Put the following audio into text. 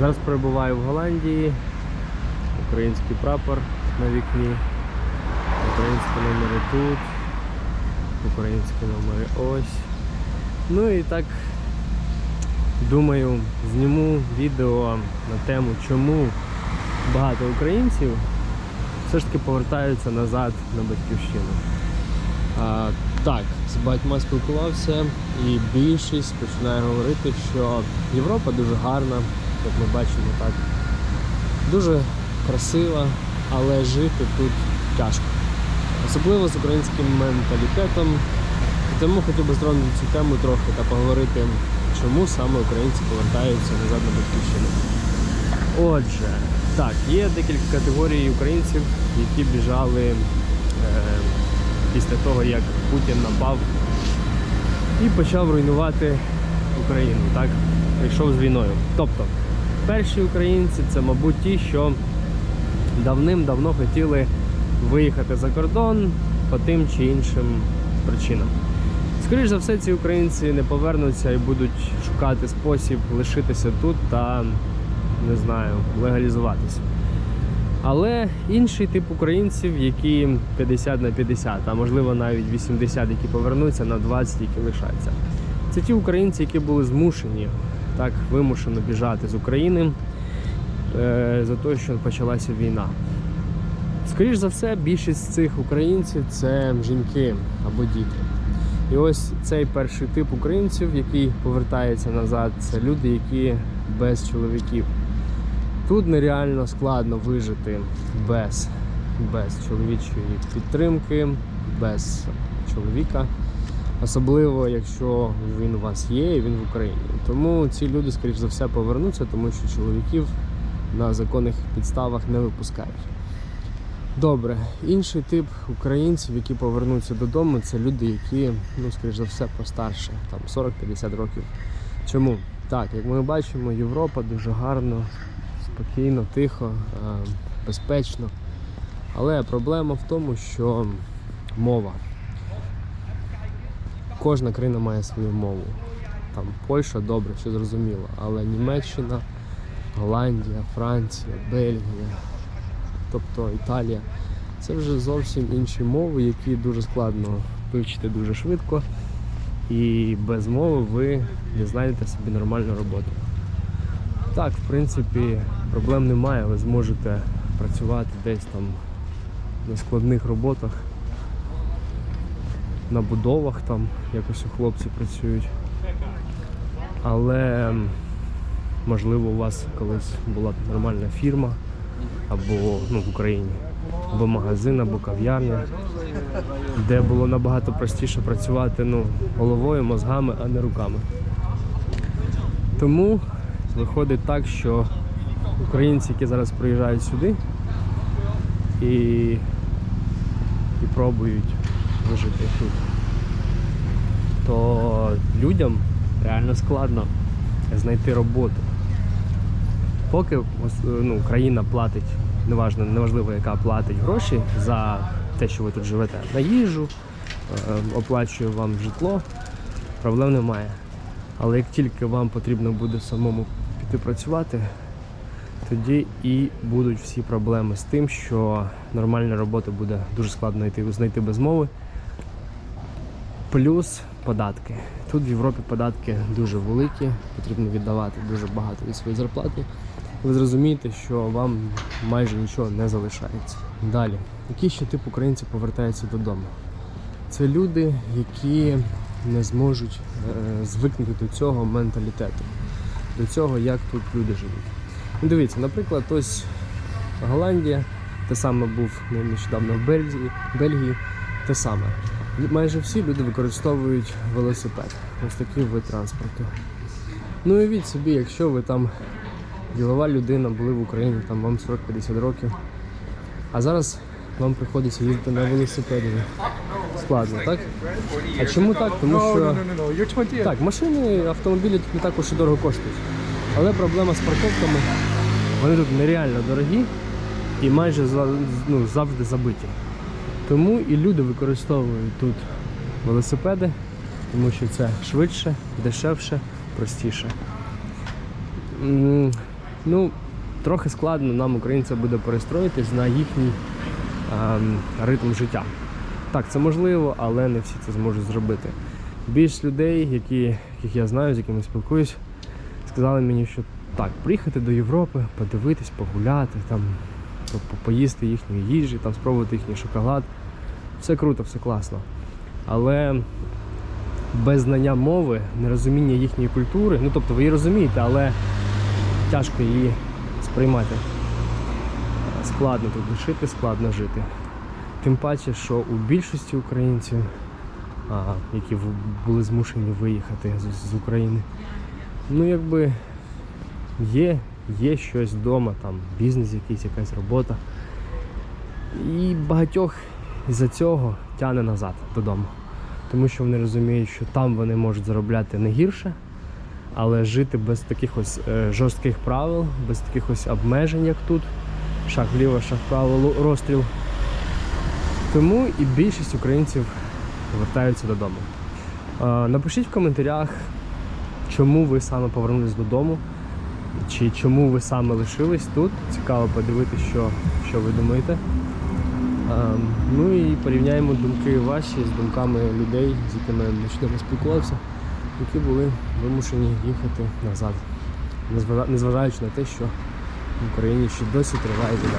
Зараз перебуваю в Голландії. Український прапор на вікні. Українські номери тут. Українські номери ось. Ну і так думаю, зніму відео на тему, чому багато українців все ж таки повертаються назад на батьківщину. А, так, з багатьма спілкувався, і більшість починає говорити, що Європа дуже гарна, як ми бачимо так. Дуже красива, але жити тут тяжко. Особливо з українським менталітетом. Тому хотів би зробити цю тему трохи та поговорити, чому саме українці повертаються назад на батьківщину. Отже, так, є декілька категорій українців, які біжали е, після того, як Путін напав і почав руйнувати Україну, так? Прийшов з війною. Тобто, перші українці це, мабуть, ті, що давним-давно хотіли виїхати за кордон по тим чи іншим причинам. Скоріше за все, ці українці не повернуться і будуть шукати спосіб лишитися тут та, не знаю, легалізуватися. Але інший тип українців, які 50 на 50, а можливо навіть 80, які повернуться на 20, які лишаться. Це ті українці, які були змушені так вимушено біжати з України е, за те, що почалася війна. Скоріше за все, більшість цих українців це жінки або діти. І ось цей перший тип українців, який повертається назад, це люди, які без чоловіків. Тут нереально складно вижити без, без чоловічої підтримки, без чоловіка. Особливо, якщо він у вас є і він в Україні. Тому ці люди, скоріш за все, повернуться, тому що чоловіків на законних підставах не випускають. Добре, інший тип українців, які повернуться додому, це люди, які, ну, скоріш за все, постарше, там 40-50 років. Чому? Так, як ми бачимо, Європа дуже гарно, спокійно, тихо, е, безпечно. Але проблема в тому, що мова. Кожна країна має свою мову. Там Польща добре, все зрозуміло, але Німеччина, Голландія, Франція, Бельгія, тобто Італія. Це вже зовсім інші мови, які дуже складно вивчити дуже швидко. І без мови ви не знайдете собі нормальну роботу. Так, в принципі, проблем немає, ви зможете працювати десь там на складних роботах, на будовах там якось у хлопці працюють. Але можливо у вас колись була нормальна фірма або ну, в Україні, або магазин, або кав'ярня, де було набагато простіше працювати ну, головою, мозгами, а не руками. Тому виходить так, що українці, які зараз приїжджають сюди і, і пробують вижити тут, то людям реально складно знайти роботу. Поки ос- ну, країна платить, неважно, неважливо, яка платить гроші за те, що ви тут живете, на їжу, е, оплачує вам житло, проблем немає. Але як тільки вам потрібно буде самому піти працювати, тоді і будуть всі проблеми з тим, що нормальна робота буде дуже складно знайти без мови. Плюс податки. Тут в Європі податки дуже великі, потрібно віддавати дуже багато від своєї зарплати. Ви зрозумієте, що вам майже нічого не залишається. Далі, який ще тип українців повертається додому? Це люди, які не зможуть е, звикнути до цього менталітету, до цього, як тут люди живуть. Ну, дивіться, наприклад, ось Голландія, те саме був ну, нещодавно в Бельгії, Бельгії, те саме. Майже всі люди використовують велосипед. Ось такий вид транспорту. Ну уявіть собі, якщо ви там ділова людина, були в Україні, там вам 40-50 років, а зараз вам приходиться їздити на велосипеді. Складно, так? А чому так? Тому що no, no. You're 28. так, машини, автомобілі тут не також і дорого коштують. Але проблема з парковками, вони тут нереально дорогі і майже ну, завжди забиті. Тому і люди використовують тут велосипеди, тому що це швидше, дешевше, простіше. Ну, трохи складно нам, українцям, буде перестроїтись на їхній ем, ритм життя. Так, це можливо, але не всі це зможуть зробити. Більш людей, які, яких я знаю, з якими спілкуюсь, сказали мені, що так, приїхати до Європи, подивитись, погуляти, там, по- поїсти їхньої їжі, там, спробувати їхній шоколад. Все круто, все класно. Але без знання мови, нерозуміння їхньої культури, ну тобто ви її розумієте, але тяжко її сприймати. Складно тут жити, складно жити. Тим паче, що у більшості українців, які були змушені виїхати з України, ну якби є, є щось вдома, там бізнес якийсь, якась робота. І багатьох із-за цього тягне назад додому. Тому що вони розуміють, що там вони можуть заробляти не гірше, але жити без таких ось е, жорстких правил, без таких ось обмежень, як тут. Шаг вліво, шаг вправо, розстріл. Тому і більшість українців повертаються додому. Е, Напишіть в коментарях, чому ви саме повернулись додому, чи чому ви саме лишились тут. Цікаво подивитися, що, що ви думаєте. Ем, Ну і порівняємо думки ваші з думками людей, з якими нещодавно спілкувався, які були вимушені їхати назад, незважаючи на те, що в Україні ще досі триває війна.